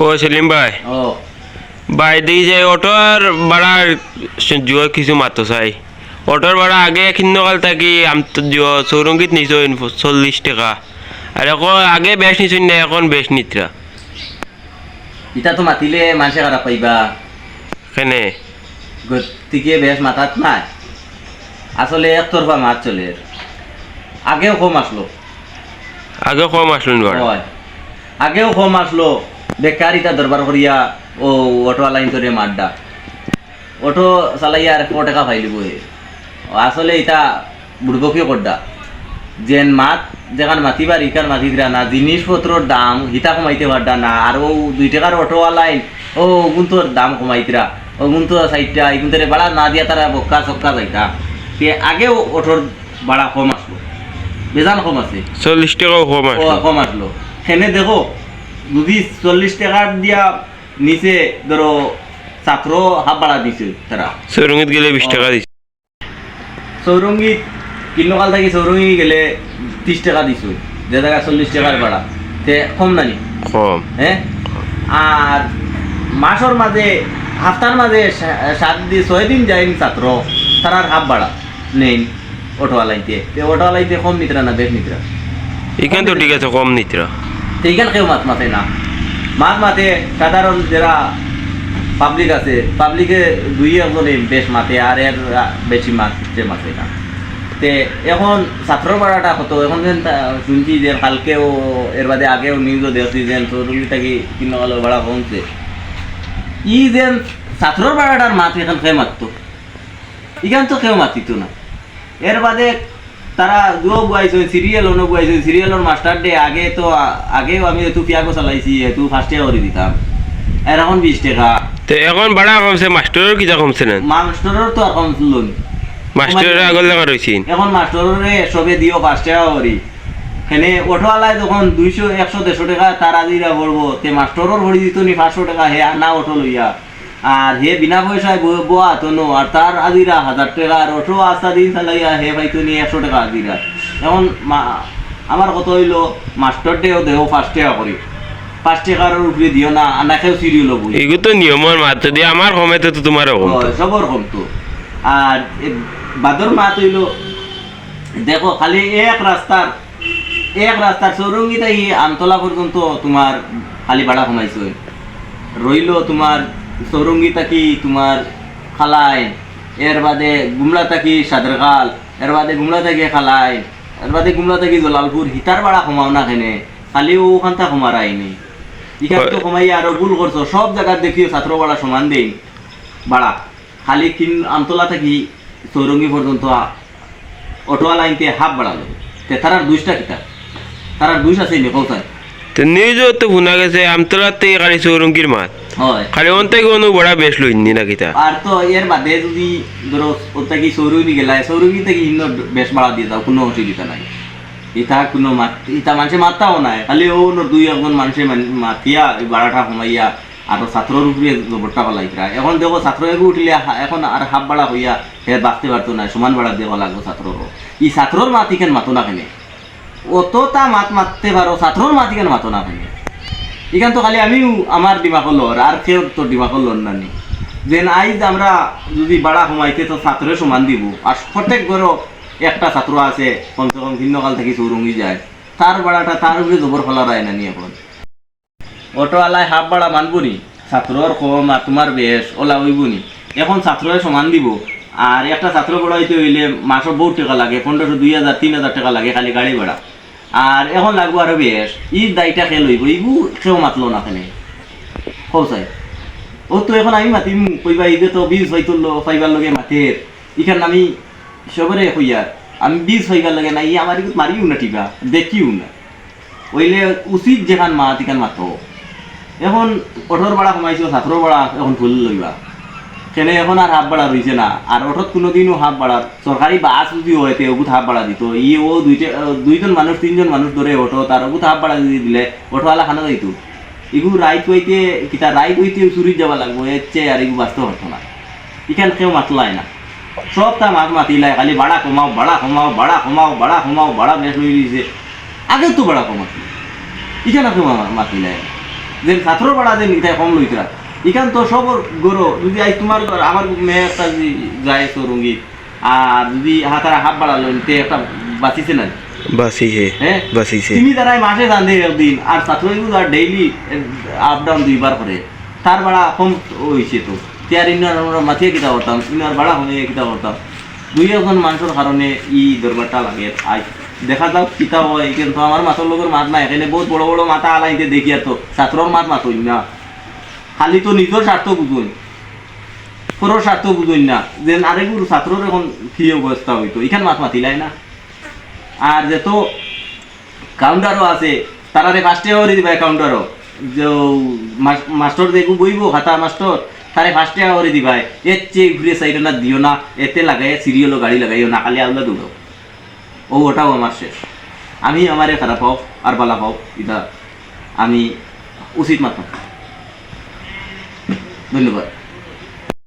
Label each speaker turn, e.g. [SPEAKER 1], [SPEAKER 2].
[SPEAKER 1] ও সেলিম ভাই। ভাই দিই যে অটোর ভাড়া জুয়া কিছু মাতো চাই। অটোর ভাড়া আগে খিন্নকাল থাকি আমি তো চৌরঙ্গিত নিছো চল্লিশ টাকা। আর এখন আগে বেশ নিছো না এখন বেশ নিত্রা
[SPEAKER 2] ইটা তো মাতিলে মানুষে খারাপ পাইবা।
[SPEAKER 1] কেনে?
[SPEAKER 2] গতিকে বেশ মাথাত নাই। আসলে একতরফা মাছ চলে। আগেও কম আসলো
[SPEAKER 1] আগে কম আসলো
[SPEAKER 2] আগেও কম আসলো বেকার ইটা দরবার করিয়া ও অটোওয়ালা ইন্তরে মাড্ডা অটো চালাইয়া আর একশো টাকা পাইলিব আসলে ইটা বুড়বকিও করডা। যেন মাত যেখান মাতিবার ইকার মাতিরা না জিনিসপত্রর দাম হিতা কমাইতে পারডা না আর ও দুই টাকার অটোওয়ালাই ও গুন্তর দাম কমাইতরা। ও গুন্ত সাইডটা এই গুন্তরে ভাড়া না দিয়া তারা বক্কা চক্কা যাইতা। তে আগেও অটোর ভাড়া কম আসলো। বেজান কম আছে।
[SPEAKER 1] চল্লিশ টাকাও কম আসলো।
[SPEAKER 2] কম আসলো। সেনে দেখো যদি চল্লিশ টাকা দিয়া নিচে ধরো ছাত্র হাফ ভাড়া দিছে তারা।
[SPEAKER 1] চৌরঙ্গিত গেলে বিশ টাকা দিছে।
[SPEAKER 2] চৌরঙ্গীত কিন্নকাল থাকি চৌরঙ্গি গেলে ত্রিশ টাকা দিছো যে জায়গা চল্লিশ টাকার ভাড়া তে কম নানি?
[SPEAKER 1] কম।
[SPEAKER 2] হ্যাঁ আর মাসের মাঝে হাফতার মাঝে সাত দিন ছয় দিন যাইন ছাত্র তারার হাফ ভাড়া নেই অটোওয়ালাইতে অটোওয়ালাইতে কম নিতরা না বেশ নিতরা
[SPEAKER 1] এখান তো ঠিক আছে কম নিত্রা
[SPEAKER 2] এইখান কেউ মাত মাতে না। মাত মাতে সাধারণ যারা পাবলিক আছে পাবলিকে দুই একজনে বেশ মাতে, আর এর বেশি মাতে মাতে না। তে এখন ছাত্র পাড়াটা হতো এখন যেন শুনছি যে কালকেও, এর বাদে আগেও নিউজও দেখছি যে চৌরঙ্গি থাকি কিন্ন কালো ভাড়া কমছে ই যেন ছাত্রর ভাড়াটার মাত এখন খেয়ে মারতো ইখান তো কেউ মাতিত না। এর বাদে তারা দুও বুয়াইছে সিরিয়াল অন্য বুয়াইছে সিরিয়ালের মাস্টার ডে আগে তো আ- আগেও আমি একটু পিয়াকো চালাইছি একটু ফার্স্ট টাকা করে দিতাম। এর এখন বিশ টাকা।
[SPEAKER 1] তো এখন ভাড়া কমছে মাস্টারের কিটা কমছে না?
[SPEAKER 2] মাস্টারের তো আর কম লোন।
[SPEAKER 1] মাস্টারের আগর লাগা রয়েছেন
[SPEAKER 2] এখন মাস্টারের সবে দিও পাঁচ টাকা করি সেনে অটোওয়ালায় যখন দুইশো একশো দেড়শো টাকা তার আজিরা ভরবো তে মাস্টারের ভরি দিত নি পাঁচশো টাকা হে না অটো লইয়া আর হে বিনা পয়সায় বোয়া তো নো আর তার আজিরা হাজার টাকা আর অটো আস্তা দিন চালাইয়া হে পাইতো নি একশো টাকা আজিরা এখন আমার কত হইল মাস্টার ডেও দেহ পাঁচ টাকা করি। পাঁচ টাকার উপরে দিও না আনাকেও সিরিয়াল বুঝি।
[SPEAKER 1] এগুলো তো নিয়মের মাত্র দিয়ে আমার কমেতে তো কম
[SPEAKER 2] হয়, সবর কমতো আর বাদর মাত হইল দেখো খালি এক রাস্তার এক রাস্তার চৌরঙ্গিতাই আমতলা পর্যন্ত তোমার খালি ভাড়া কমাইছে রইল তোমার চৌরঙ্গি থাকি তোমার খালাইন? এর বাদে গুমলা থাকি সাদরকাল এর বাদে গুমলা থাকি খালাইন? এর বাদে গুমলা থাকি জলালপুর? হিতার বাড়া কমাও না কেনে? খালি ওখান থেকে কমার আইনি ইখান তো কমাই আরও ভুল করছ সব জায়গার দেখিও ছাত্র ভাড়া সমান দেই। বাড়া খালি কিন আমতলা থাকি চৌরঙ্গি পর্যন্ত অটোওয়ালা আইনতে হাফ বাড়ালো তে তারার দুইটা কিতা তারার দুইশ আছে নি কৌশায়
[SPEAKER 1] তো নিউজও তো শুনা গেছে খালি চৌরঙ্গির মাত।
[SPEAKER 2] হয়
[SPEAKER 1] খালি অন থেকে কোনো বড়া বেশ লইনি না কিতা
[SPEAKER 2] আর তো এর বাদে যদি ধরো ওটা কি সৌরঙ্গি গেলা সৌরঙ্গি থেকে ইন্ন বেশ বাড়া দিয়ে দাও কোনো অসুবিধা নাই। ইতা কোনো মাত ইটা মানুষে মাত্তাও নাই খালি ও ন দুই একজন মানুষে মান- মাতিয়া এই ভাড়াটা কমাইয়া আর ছাত্রর উপরে জবরটা পালাইতরা এখন দেখো ছাত্র এগু উঠিলে এখন আর হাফ ভাড়া হইয়া হে বাঁচতে পারতো না সমান ভাড়া দেওয়া লাগবে ছাত্ররও। ই ছাত্রর মাতি কেন মাতো না কেনে? অতটা মাত মারতে পারো ছাত্রর মাতি কেন মাতো না কেনে? এখান তো খালি আমিও আমার ডিমাক লর আর কেউ তোর ডিমাক লর নানি। যেন আইজ আমরা যদি বাড়া কমাইতে তো ছাত্রের সমান দিব। আর প্রত্যেক ঘরও একটা ছাত্র আছে কমসে কম ভিন্নকাল থেকে চৌরঙ্গি যায়। তার বাড়াটা তার উপরে জবর ফেলা রায় নানি এখন। অটোওয়ালায় হাফ বাড়া মানব নি ছাত্রর কম আর তোমার বেশ ওলা হইব নি এখন ছাত্রের সমান দিব। আর একটা ছাত্র পড়াইতে হইলে মাসের বহুত টাকা লাগে, পনেরোশো, দুই হাজার তিন হাজার টাকা লাগে খালি গাড়ি ভাড়া। আর এখন লাগবো আরও বেশ ই দায়টা খেল হইব ইবু কেউ মাতলো না কেনে কৌসাই ও তো এখন আমি মাতিম, কইবা ইদে তো বীজ হয়তো ফাইবার লগে মাতের ইখান আমি সবরে কইয়ার আমি বীজ ফাইবার লাগে না ই আমার মারিও না টিবা, দেখিও না। ওইলে উচিত যেখান মাত, ইখান মাতো। এখন অঠর ভাড়া কমাইছো ছাত্র ভাড়া এখন ফুল লইবা। কেনে এখন আর হাফ ভাড়া রইছে না। আর অঠত কোনোদিনও হাফ ভাড়া সরকারি বাস যদি হয় তে ওগুত হাফ ভাড়া দিত। ই ও দুইটা দুইজন মানুষ তিনজন মানুষ ধরে অটো তার ওগুত হাফ ভাড়া যদি দিলে অটোওয়ালা খানা যাইতো। ইগু রাইত হইতে কিতা রাইত হইতে চুরি যাবা লাগবো এর আর ইগু বাঁচতে হতো না। ইখান কেউ মাতলাই না। সব তা মাত মাতিলাই, খালি ভাড়া কমাও ভাড়া কমাও ভাড়া কমাও বাড়া কমাও ভাড়া বেশ হয়ে দিয়েছে আগে তো ভাড়া কমাতো ইখানে কেউ মা- মাতিলাই না। যে ছাত্র ভাড়া যে কম লইতরা ইখান তো সবর গরো যদি আই তোমার ঘর আমার মেয়ে একটা যদি যায় সরঙ্গীত আর যদি হাতারা হাত বাড়া লইন তে একটা বাঁচিছে না
[SPEAKER 1] বাঁচিছে
[SPEAKER 2] হ্যাঁ?
[SPEAKER 1] বাঁচিছে।
[SPEAKER 2] তুমি দ্বারাই মাসে জানতে একদিন আর ছাত্রগুলো আর ডেইলি আপ ডাউন দুইবার করে। তার ভাড়া কম হয়েছে তোতিয়ার ইনার আমরা মাথিয়ে কিতা করতাম ইনার ভাড়া হয়ে কিতা করতাম। দুই এখন মানুষের কারণে ই দরবারটা লাগে। আই দেখা যাও কিতা হয় কিন্তু আমার মাথার লগের মাত নাই। এখানে বহুত বড় বড় মাথা আলাইতে দেখি আর তো ছাত্রর মাত মাতই না। খালি তো নিজের স্বার্থ বুঝুন পরের স্বার্থ বুঝুন না। যে আরেকগুলো ছাত্রর এখন কি অবস্থা হইতো এখানে মাত মাতিলাই না। আর যে তো কাউন্টারও আছে। তারারে ফার্স্টে করে দিবা কাউন্টারও যে মাস- মাস্টার দেখু বইব খাতা মাস্টার তারে ফার্স্টে করে দিবা। এর চেয়ে ঘুরে সাইড না দিও না। এতে লাগাই সিরিয়ালও গাড়ি লাগাইও না। খালি আলাদা দৌড়ো ও ওটাও আমার শেষ। আমি আমারে খারাপ পাও আর বালা পাও। এটা আমি উচিত মাত্র വില്ലുവ